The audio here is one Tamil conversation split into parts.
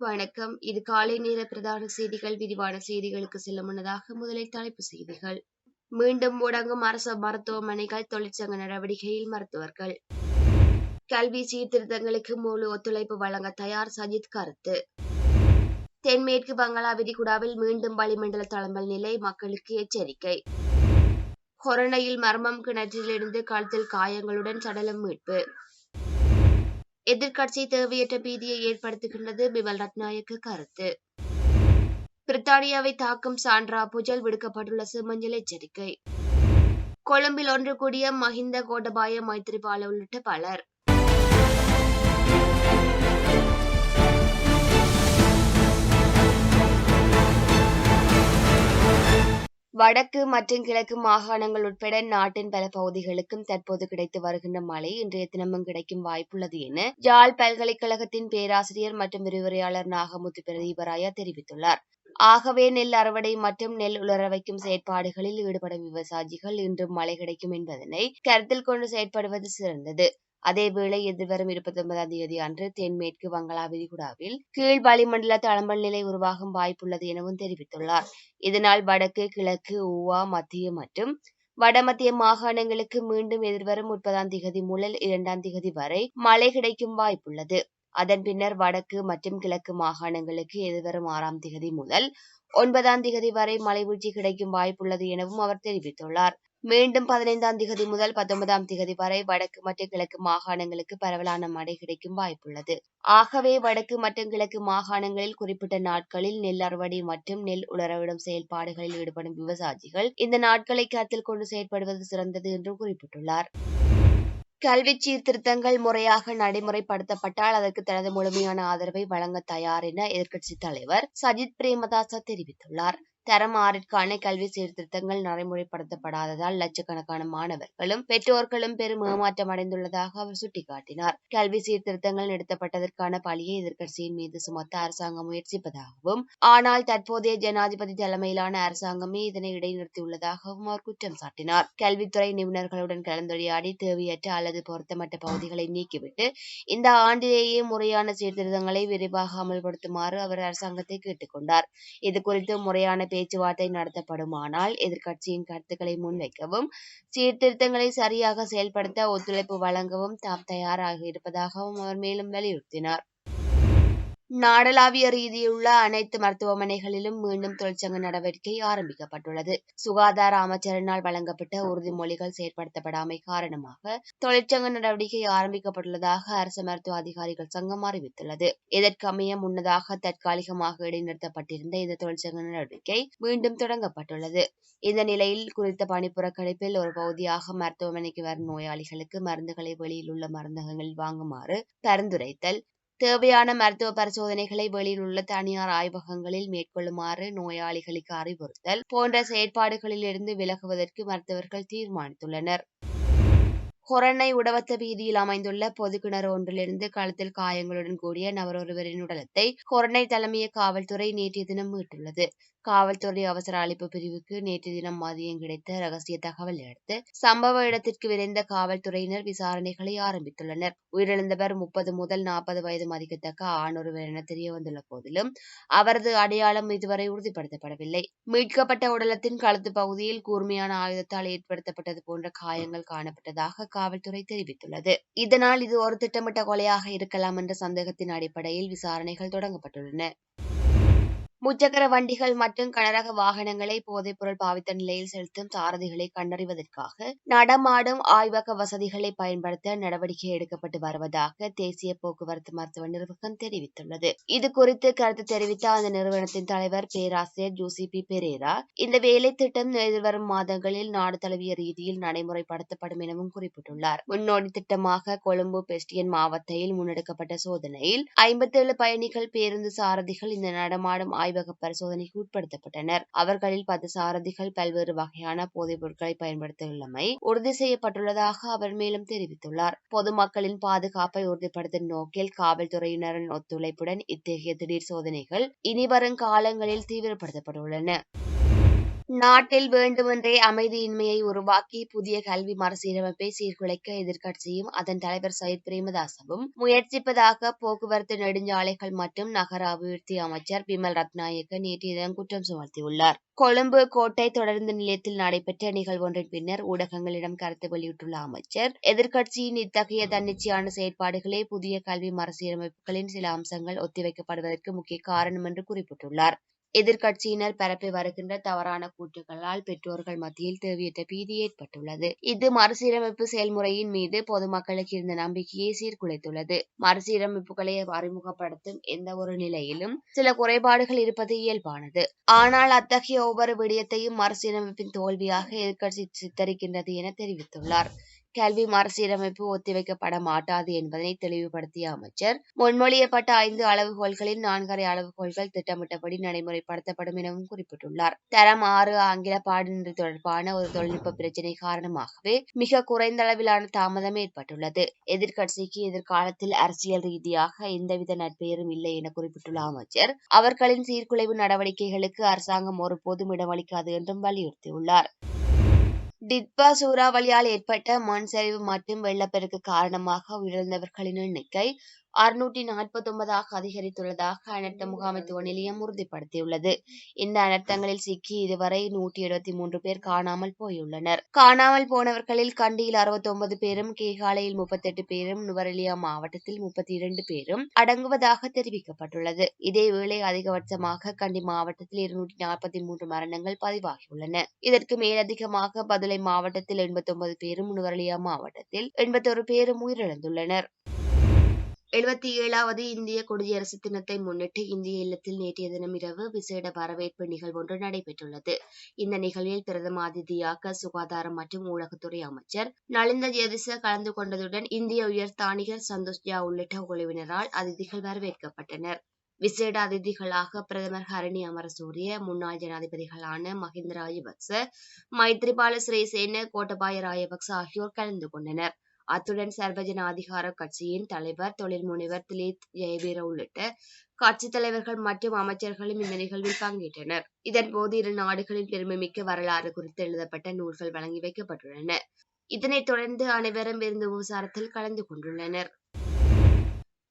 வணக்கம். இது காலை நேர பிரதான செய்திகள். விரிவான செய்திகளுக்கு செல்லும் முன்னதாக முதலில் தலைப்பு செய்திகள். மீண்டும் முடங்கும் அரசு மருத்துவமனைகள் தொழிற்சங்க நடவடிக்கையில் மருத்துவர்கள். கல்வி சீர்திருத்தங்களுக்கு முழு ஒத்துழைப்பு வழங்க தயார் சஜித் கருத்து. தென்மேற்கு பங்களா விரிகுடாவில் மீண்டும் வளிமண்டல தளம்பல் நிலை மக்களுக்கு எச்சரிக்கை. கொரோனையில் மர்மம் கிணற்றிலிருந்து கழுத்தில் காயங்களுடன் சடலம் மீட்பு. எதிர்க்கட்சி தேவையற்ற பீதியை ஏற்படுத்துகின்றது பிமல் ரத்நாயக்க கருத்து. பிரித்தானியாவை தாக்கும் சாண்ட்ரா புஜல் விடுக்கப்பட்டுள்ள சிமஞ்சல் எச்சரிக்கை. கொழும்பில் ஒன்று கூடிய மஹிந்த கோட்டபாய மைத்திரிபால உள்ளிட்ட பலர். வடக்கு மற்றும் கிழக்கு மாகாணங்கள் உட்பட நாட்டின் பல பகுதிகளுக்கும் தற்போது கிடைத்து வருகின்ற மழை இன்றைய தினமும் கிடைக்கும் வாய்ப்புள்ளது என யாழ் பல்கலைக்கழகத்தின் பேராசிரியர் மற்றும் விரிவுரையாளர் நாகமுத்து பிரதீபராயா தெரிவித்துள்ளார். ஆகவே நெல் அறுவடை மற்றும் நெல் உலர வைக்கும் செயற்பாடுகளில் ஈடுபடும் விவசாயிகள் இன்றும் மழை கிடைக்கும் என்பதனை கருத்தில் கொண்டு செயற்படுவது சிறந்தது. அதேவேளை எதிர்வரும் இருபத்தி ஒன்பதாம் தேதி அன்று தென்மேற்கு வங்களா விரிகுடாவில் கீழ் வளிமண்டல தளம்பல் நிலை உருவாகும் வாய்ப்புள்ளது எனவும் தெரிவித்துள்ளார். இதனால் வடக்கு கிழக்கு ஊவா மத்திய மற்றும் வடமத்திய மாகாணங்களுக்கு மீண்டும் எதிர்வரும் முப்பதாம் திகதி முதல் இரண்டாம் திகதி வரை மழை கிடைக்கும் வாய்ப்புள்ளது. அதன் பின்னர் வடக்கு மற்றும் கிழக்கு மாகாணங்களுக்கு எதிர்வரும் ஆறாம் திகதி முதல் ஒன்பதாம் திகதி வரை மழை வீழ்ச்சி கிடைக்கும் வாய்ப்புள்ளது எனவும் அவர் தெரிவித்துள்ளார். மீண்டும் பதினைந்தாம் திகதி முதல் பத்தொன்பதாம் திகதி வரை வடக்கு மற்றும் கிழக்கு மாகாணங்களுக்கு பரவலான மழை கிடைக்கும் வாய்ப்புள்ளது. ஆகவே வடக்கு மற்றும் கிழக்கு மாகாணங்களில் குறிப்பிட்ட நாட்களில் நெல் அறுவடை மற்றும் நெல் உலரவிடும் செயல்பாடுகளில் ஈடுபடும் விவசாயிகள் இந்த நாட்களை கருத்தில் கொண்டு செயற்படுவது சிறந்தது என்றும் குறிப்பிட்டுள்ளார். கல்வி சீர்திருத்தங்கள் முறையாக நடைமுறைப்படுத்தப்பட்டால் அதற்கு தனது முழுமையான ஆதரவை வழங்க தயார் என எதிர்க்கட்சித் தலைவர் சஜித் பிரேமதாச தெரிவித்துள்ளார். தரம் ஆறிற்கான கல்வி சீர்திருத்தங்கள் நடைமுறைப்படுத்தப்படாததால் லட்சக்கணக்கான மாணவர்களும் பெற்றோர்களும் பெரும் ஏமாற்றம் அடைந்துள்ளதாக அவர் சுட்டிக்காட்டினார். கல்வி சீர்திருத்தங்கள் நிறுத்தப்பட்டதற்கான பழியை எதிர்க்கட்சியின் மீது சுமத்த அரசாங்கம் முயற்சிப்பதாகவும் ஆனால் தற்போதைய ஜனாதிபதி தலைமையிலான அரசாங்கமே இதனை இடைநிறுத்தியுள்ளதாகவும் அவர் குற்றம் சாட்டினார். கல்வித்துறை நிபுணர்களுடன் கலந்துரையாடி தேவையற்ற அல்லது பொருத்தமற்ற பகுதிகளை நீக்கிவிட்டு இந்த ஆண்டிலேயே முறையான சீர்திருத்தங்களை விரைவாக அமல்படுத்துமாறு அவர் அரசாங்கத்தை கேட்டுக்கொண்டார். இது குறித்து முறையான பேச்சுவார்த்தை நடத்தப்படுமானால் எதிர்க்கட்சியின் கருத்துக்களை முன்வைக்கவும் சீர்திருத்தங்களை சரியாக செயல்படுத்த ஒத்துழைப்பு வழங்கவும் தாம் தயாராக இருப்பதாகவும் அவர் மேலும் வலியுறுத்தினார். நாடளாவிய ரீதியுள்ள அனைத்து மருத்துவமனைகளிலும் மீண்டும் தொழிற்சங்க நடவடிக்கை ஆரம்பிக்கப்பட்டுள்ளது. சுகாதார அமைச்சரினால் வழங்கப்பட்ட உறுதிமொழிகள் செயற்படுத்தப்படாமை காரணமாக தொழிற்சங்க நடவடிக்கை ஆரம்பிக்கப்பட்டுள்ளதாக அரசு மருத்துவ அதிகாரிகள் சங்கம் அறிவித்துள்ளது. இதற்கமைய முன்னதாக தற்காலிகமாக இடைநிறுத்தப்பட்டிருந்த இந்த தொழிற்சங்க நடவடிக்கை மீண்டும் தொடங்கப்பட்டுள்ளது. இந்த நிலையில் குறித்த பணி புறக்கணிப்பில் ஒரு பகுதியாக மருத்துவமனைக்கு வரும் நோயாளிகளுக்கு மருந்துகளை வெளியில் உள்ள மருந்தகங்களில் வாங்குமாறு பரிந்துரைத்தல் தேவையான மருத்துவ பரிசோதனைகளை வெளியில் உள்ள தனியார் ஆய்வகங்களில் மேற்கொள்ளுமாறு நோயாளிகளுக்கு அறிவுறுத்தல் போன்ற செயற்பாடுகளில் இருந்து விலகுவதற்கு மருத்துவர்கள் தீர்மானித்துள்ளனர். கொரனை உடவத்த வீதியில் அமைந்துள்ள பொது கிணறு ஒன்றிலிருந்து கழுத்தில் காயங்களுடன் கூடிய நபர் ஒருவரின் உடலத்தை கொரனை தலைமைய காவல்துறை நேற்றைய தினம் மீட்டுள்ளது. காவல்துறை அவசர அழைப்பு பிரிவுக்கு நேற்று தினம் மதியம் கிடைத்த ரகசிய தகவலை அடுத்து சம்பவ இடத்திற்கு விரைந்த காவல்துறையினர் விசாரணைகளை ஆரம்பித்துள்ளனர். உயிரிழந்தவர் முப்பது முதல் நாற்பது வயது மதிக்கத்தக்க ஆணொருவர் என தெரிய வந்துள்ள போதிலும் அவரது அடையாளம் இதுவரை உறுதிப்படுத்தப்படவில்லை. மீட்கப்பட்ட உடலத்தின் கழுத்து பகுதியில் கூர்மையான ஆயுதத்தால் ஏற்படுத்தப்பட்டது போன்ற காயங்கள் காணப்பட்டதாக காவல்துறை தெரிவித்துள்ளது. இதனால் இது ஒரு திட்டமிட்ட கொலையாக இருக்கலாம் என்ற சந்தேகத்தின் அடிப்படையில் விசாரணைகள் தொடங்கப்பட்டுள்ளன. முச்சக்கர வண்டிகள் மற்றும் கனரக வாகனங்களை போதைப்பொருள் பாவித்த நிலையில் செலுத்தும் சாரதிகளை கண்டறிவதற்காக நடமாடும் ஆய்வக வசதிகளை பயன்படுத்த நடவடிக்கை எடுக்கப்பட்டு வருவதாக தேசிய போக்குவரத்து மருத்துவ நிறுவனம் தெரிவித்துள்ளது. இது குறித்து கருத்து தெரிவித்த அந்த நிறுவனத்தின் தலைவர் பேராசிரியர் ஜூசிபி பெரேரா இந்த வேலை திட்டம் எதிர்வரும் மாதங்களில் நாடு தழுவிய ரீதியில் நடைமுறைப்படுத்தப்படும் எனவும் குறிப்பிட்டுள்ளார். முன்னோடி திட்டமாக கொழும்பு பெஸ்டியன் மாவட்டத்தில் முன்னெடுக்கப்பட்ட சோதனையில் ஐம்பத்தேழு பயணிகள் பேருந்து சாரதிகள் இந்த நடமாடும் ஆய்வு ஆய்வக பரிசோதனைக்கு உட்படுத்தப்பட்டனர். அவர்களில் பத்து சாரதிகள் பல்வேறு வகையான போதைப் பொருட்களை பயன்படுத்தியுள்ளமை உறுதி செய்யப்பட்டுள்ளதாக அவர் மேலும் தெரிவித்துள்ளார். பொதுமக்களின் பாதுகாப்பை உறுதிப்படுத்தும் நோக்கில் காவல்துறையினரின் ஒத்துழைப்புடன் இத்தகைய திடீர் சோதனைகள் இனிவரும் காலங்களில் தீவிரப்படுத்தப்பட்டுள்ளன. நாட்டில் வேண்டுமென்றே அமைதியின்மையை உருவாக்கி புதிய கல்வி மறுசீரமைப்பை சீர்குலைக்க எதிர்க்கட்சியும் அதன் தலைவர் சயித் பிரேமதாசவும் முயற்சிப்பதாக போக்குவரத்து நெடுஞ்சாலைகள் மற்றும் நகர அபிவிருத்தி அமைச்சர் பிமல் ரத்நாயக்க நேற்றைய தினம் குற்றம் சுமத்தியுள்ளார். கொழும்பு கோட்டை தொடர்ந்து நிலையத்தில் நடைபெற்ற நிகழ்வொன்றின் பின்னர் ஊடகங்களிடம் கருத்து வெளியிட்டுள்ள அமைச்சர் எதிர்க்கட்சியின் இத்தகைய தன்னிச்சையான செயற்பாடுகளே புதிய கல்வி மறுசீரமைப்புகளின் சில அம்சங்கள் ஒத்திவைக்கப்படுவதற்கு முக்கிய காரணம் என்று குறிப்பிட்டுள்ளார். எதிர்க்கட்சியினர் பரப்பி வருகின்ற தவறான கூற்றுகளால் பெற்றோர்கள் மத்தியில் தேவையற்ற பீதி ஏற்பட்டுள்ளது. இது மறுசீரமைப்பு செயல்முறையின் மீது பொதுமக்களுக்கு இருந்த நம்பிக்கையை சீர்குலைத்துள்ளது. மறுசீரமைப்புகளை அறிமுகப்படுத்தும் எந்த ஒரு நிலையிலும் சில குறைபாடுகள் இருப்பது இயல்பானது. ஆனால் அத்தகைய ஒவ்வொரு விடயத்தையும் மறுசீரமைப்பின் தோல்வியாக எதிர்க்கட்சி சித்தரிக்கின்றது என தெரிவித்துள்ளார். கல்வி மறுசீரமைப்பு ஒத்திவைக்கப்பட மாட்டாது என்பதனை தெளிவுபடுத்திய அமைச்சர் முன்மொழியப்பட்ட ஐந்து அளவுகோல்களில் நான்கரை அளவுகோல்கள் திட்டமிட்டபடி நடைமுறைப்படுத்தப்படும் எனவும் குறிப்பிட்டுள்ளார். தரம் ஆறு ஆங்கில பாடநெறி தொடர்பான ஒரு தொழில்நுட்ப பிரச்சினை காரணமாகவே மிக குறைந்த அளவிலான தாமதம் ஏற்பட்டுள்ளது. எதிர்க்கட்சிக்கு எதிர்காலத்தில் அரசியல் ரீதியாக எந்தவித நட்பெயரும் இல்லை என குறிப்பிட்டுள்ள அமைச்சர் அவர்களின் சீர்குலைவு நடவடிக்கைகளுக்கு அரசாங்கம் ஒருபோதும் இடமளிக்காது என்றும் வலியுறுத்தியுள்ளார். டிட்பா சூறாவளியால் ஏற்பட்ட மண் சரிவு மற்றும் வெள்ளப்பெருக்கு காரணமாக உயிரிழந்தவர்களின் எண்ணிக்கை அறுநூற்றி நாற்பத்தொன்பதாக அதிகரித்துள்ளதாக அனர்த்த முகாமைத்துவ நிலையம் உறுதிப்படுத்தியுள்ளது. இந்த அனர்த்தங்களில் சிக்கி இதுவரை நூற்றி எழுபத்தி மூன்று பேர் காணாமல் போயுள்ளனர். காணாமல் போனவர்களில் கண்டியில் அறுபத்தொன்பது பேரும் கேகாலையில் முப்பத்தெட்டு பேரும் நுவரெலியா மாவட்டத்தில் முப்பத்தி இரண்டு பேரும் அடங்குவதாக தெரிவிக்கப்பட்டுள்ளது. இதேவேளை அதிகபட்சமாக கண்டி மாவட்டத்தில் இருநூற்றி நாற்பத்தி மூன்று மரணங்கள் பதிவாகியுள்ளன. இதற்கு மேலதிகமாக பதுளை மாவட்டத்தில் எண்பத்தொன்பது பேரும் நுவரெலியா மாவட்டத்தில் எண்பத்தொரு பேரும் உயிரிழந்துள்ளனர். எழுபத்தி ஏழாவது இந்திய குடியரசு தினத்தை முன்னிட்டு இந்திய இல்லத்தில் நேற்றைய தினம் இரவு விசேட வரவேற்பு நிகழ்வொன்று நடைபெற்றுள்ளது. இந்த நிகழ்வில் பிரதம அதிதியாக சுகாதாரம் மற்றும் ஊடகத்துறை அமைச்சர் நலிந்த ஜெதிச கலந்து கொண்டதுடன் இந்திய உயர்தானிகர் சந்தோஷ் ஜா உள்ளிட்ட குழுவினரால் அதிதிகள் வரவேற்கப்பட்டனர். விசேட அதிதிகளாக பிரதமர் ஹரணி அமரசூரிய முன்னாள் ஜனாதிபதிகளான மஹிந்த ராஜபக்ச மைத்ரிபால சிறிசேன கோட்டபாய ராஜபக்ச ஆகியோர் கலந்து கொண்டனர். அத்துடன் சர்வஜன அதிகார கட்சியின் தலைவர் தொழில் முனைவர் திலீத் ஜெயவீர உள்ளிட்ட கட்சித் தலைவர்கள் மற்றும் அமைச்சர்களும் இந்த நிகழ்வில் பங்கேற்றனர். இதன்போது இரு நாடுகளின் பெருமைமிக்க வரலாறு குறித்து எழுதப்பட்ட நூல்கள் வழங்கி வைக்கப்பட்டுள்ளன. இதனைத் தொடர்ந்து அனைவரும் விருந்து உபசாரத்தில் கலந்து கொண்டுள்ளனர்.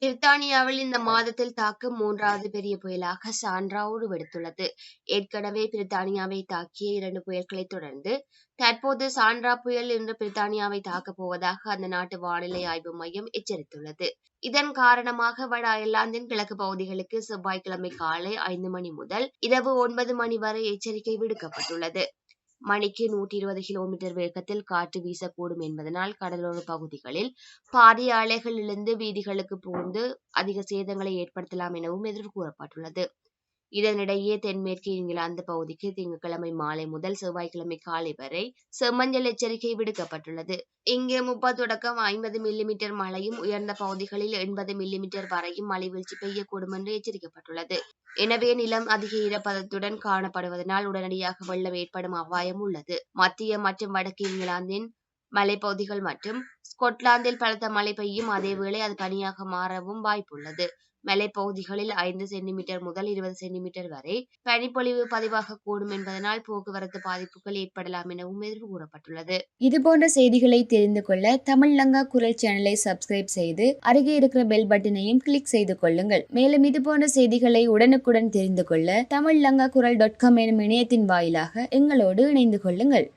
பிரித்தானியாவில் இந்த மாதத்தில் தாக்கும் மூன்றாவது பெரிய புயலாக சாண்ட்ரா உருவெடுத்துள்ளது ஏற்கனவே பிரித்தானியாவை தாக்கிய இரண்டு புயல்களை தொடர்ந்து தற்போது சாண்ட்ரா புயல் இன்று பிரித்தானியாவை தாக்கப் போவதாக அந்த நாட்டு வானிலை ஆய்வு மையம் எச்சரித்துள்ளது. இதன் காரணமாக வட அயர்லாந்தின் கிழக்கு பகுதிகளுக்கு செவ்வாய்க்கிழமை காலை ஐந்து மணி முதல் இரவு ஒன்பது மணி வரை எச்சரிக்கை விடுக்கப்பட்டுள்ளது. மணிக்கு நூற்றி இருபது கிலோமீட்டர் வேகத்தில் காற்று வீசக்கூடும் என்பதனால் கடலோர பகுதிகளில் பாரிய அலைகள் வீதிகளுக்கு புகுந்து அதிக சேதங்களை ஏற்படுத்தலாம் எனவும் எதிர்ப்பு கூறப்பட்டுள்ளது. இதனிடையே தென்மேற்கு இங்கிலாந்து பகுதிக்கு திங்கட்கிழமை மாலை முதல் செவ்வாய்க்கிழமை காலை வரை செம்மஞ்சள் எச்சரிக்கை விடுக்கப்பட்டுள்ளது. இங்கு முப்பது தொடக்கம் ஐம்பது மில்லிமீட்டர் மழையும் உயர்ந்த பகுதிகளில் எண்பது மில்லிமீட்டர் வரையும் மழை வீழ்ச்சி பெய்யக்கூடும் என்று எச்சரிக்கப்பட்டுள்ளது. எனவே நிலம் அதிக ஈரப்பதத்துடன் காணப்படுவதனால் உடனடியாக வெள்ளம் ஏற்படும் அபாயம் உள்ளது. மத்திய மற்றும் வடக்கு இங்கிலாந்தின் மலைப்பகுதிகள் மற்றும் ஸ்கொட்லாந்தில் பலத்த மழை பெய்யும் அதேவேளை அது பனியாக மாறவும் வாய்ப்புள்ளது. மலைப்பகுதிகளில் ஐந்து சென்டிமீட்டர் முதல் இருபது சென்டிமீட்டர் வரை பனிப்பொழிவு பதிவாகக்கூடும் என்பதனால் போக்குவரத்து பாதிப்புகள் ஏற்படலாம் எனவும் எதிர்ப்பு கூறப்பட்டுள்ளது. இதுபோன்ற செய்திகளை தெரிந்து கொள்ள தமிழ் லங்கா குரல் சேனலை சப்ஸ்கிரைப் செய்து அருகே இருக்கிற பெல் பட்டனையும் கிளிக் செய்து கொள்ளுங்கள். மேலும் இதுபோன்ற செய்திகளை உடனுக்குடன் தெரிந்து கொள்ள தமிழ் லங்கா குரல் டாட் காம் எனும் இணையத்தின் வாயிலாக எங்களோடு இணைந்து கொள்ளுங்கள்.